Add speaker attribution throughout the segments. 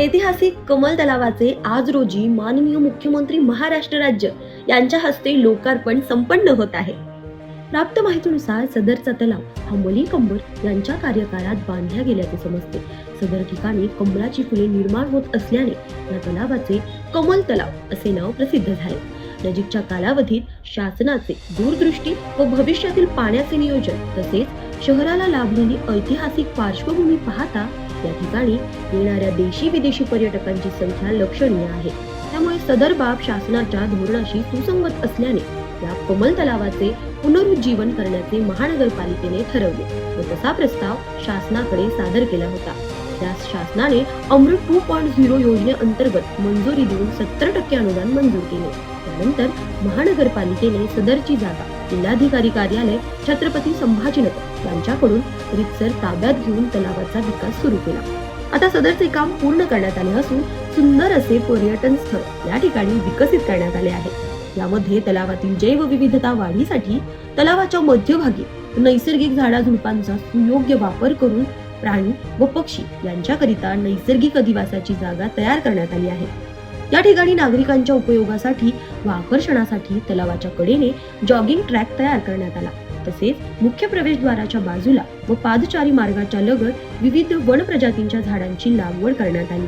Speaker 1: ऐतिहासिक कमल तलावाचे आज रोजी माननीय मुख्यमंत्री महाराष्ट्र राज्य यांच्या हस्ते लोकार्पण संपन्न होत आहे. प्राप्त माहितीनुसार सदरचा तलाव हा मली कंबर यांच्या कार्यकाळात बांधल्या गेल्याचे समजते. सदर ठिकाणी कमळाची फुले निर्माण होत असल्याने या तलावाचे कमल तलाव असे नाव प्रसिद्ध झाले. नजीकच्या कालावधीत शासनाचे दूरदृष्टी व भविष्यातील पाण्याचे नियोजन तसेच शहराला लाभलेली ऐतिहासिक पार्श्वभूमी पाहता या ठिकाणी येणाऱ्या देशी विदेशी पर्यटकांची संख्या लक्षणीय आहे. त्यामुळे सदर बाब शासनाच्या धोरणाशी सुसंगत असल्याने या कमल तलावाचे पुनरुज्जीवन करण्याचे महानगरपालिकेने ठरवले व तसा प्रस्ताव शासनाकडे सादर केला होता. त्यास शासनाने अमृत टू पॉईंट झिरो योजनेअंतर्गत मंजुरी देऊन सत्तर टक्के अनुदान मंजूर केले. त्यानंतर महानगरपालिकेने सदरची जागा जिल्हाधिकारी कार्यालय छत्रपती संभाजीनगर यांच्याकडून रितसर ताब्यात घेऊन तलावाचा विकास सुरू केला. आता सदरचे काम पूर्ण करण्यात आले असून सुंदर असे पर्यटन स्थळ या ठिकाणी विकसित करण्यात आले आहे. यामध्ये तलावातील जैवविविधता वाढीसाठी तलावाच्या मध्यभागी नैसर्गिक झाडाझुडपांचा सुयोग्य वापर करून प्राणी व पक्षी यांच्याकरिता नैसर्गिक अधिवासाची जागा तयार करण्यात आली आहे. या ठिकाणी नागरिकांच्या उपयोगासाठी व आकर्षणासाठी तलावाच्या कडेने जॉगिंग ट्रॅक तयार करण्यात आला. तसेच मुख्य प्रवेशद्वाराच्या बाजूला व पादचारी मार्गाच्या लगत विविध वन प्रजातींच्या झाडांची लागवड करण्यात आली.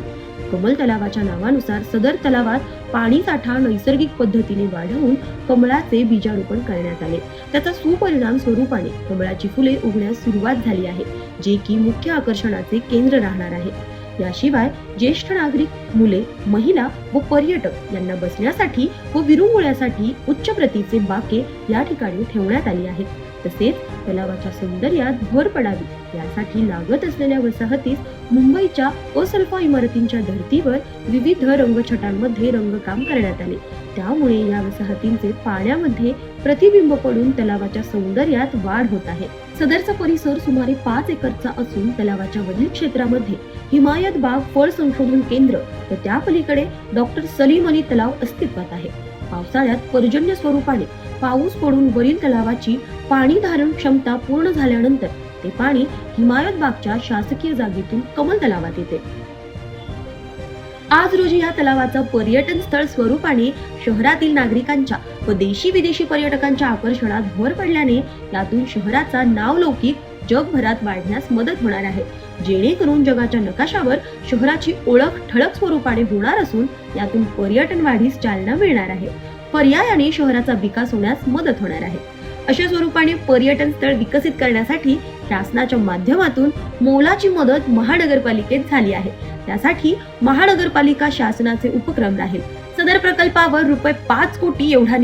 Speaker 1: कमल तलावाच्या नावानुसार सदर तलावात पाणी साठा नैसर्गिक पद्धतीने वाढवून कमळाचे बीजारोपण करण्यात आले. त्याचा सुपरिणाम स्वरूपाने कमळाची फुले उगण्यास सुरुवात झाली आहे जे की मुख्य आकर्षणाचे केंद्र राहणार आहे. याशिवाय ज्येष्ठ नागरिक मुले महिला व पर्यटक यांना बसण्यासाठी व विरुंगुळ्यासाठी उच्च प्रतीचे बाके या ठिकाणी ठेवण्यात आली आहेत. तसेच तलावाच्या सौंदर्यात भर पडावी यासाठी लागत असलेल्या वसाहतीस मुंबईच्या असल्प इमारतींच्या धर्तीवर विविध रंगछटांमध्ये रंगकाम करण्यात आले. त्यामुळे या वसाहतींचे पाण्यामध्ये प्रतिबिंब पडून तलावाच्या सौंदर्यात वाढ होत आहे. सदरचा परिसर सुमारे पाच एकरचा असून तलावाच्या वरील क्षेत्रामध्ये हिमायत बाग फळ संशोधन केंद्र व त्या पलीकडे डॉक्टर सलीम अली तलाव अस्तित्वात आहे. पावसाळ्यात पर्जन्य स्वरूपाने पाऊस पडून वरील तलावाची पाणी धारण क्षमता पूर्ण झाल्यानंतर ते पाणी हिमायत बागच्या शासकीय जागेतून कमल तलावात येते. आज रोजी या तलावाचं पर्यटन स्थळ स्वरूपाने शहरातील नागरिकांच्या व देशी विदेशी पर्यटकांच्या आकर्षणात भर पडल्याने यातून शहराचा नावलौकिक जगभरात वाढण्यास मदत होणार आहे. जेणेकरून जगाच्या नकाशावर शहराची ओळख ठळक स्वरूपाने होणार असून यातून पर्यटन वाढीस चालना मिळणार आहे. पर्यायाने शहराचा विकास होण्यास मदत होणार आहे. अशा स्वरूपाने पर्यटन स्थळ विकसित करण्यासाठी शासनाच्या माध्यमातून मोलाची मदत महानगरपालिकेत झाली आहे. त्यासाठी महानगरपालिका शासनाचे उपक्रम राहील. सदर प्रकल्पावर रुपये पाच कोटी एवढा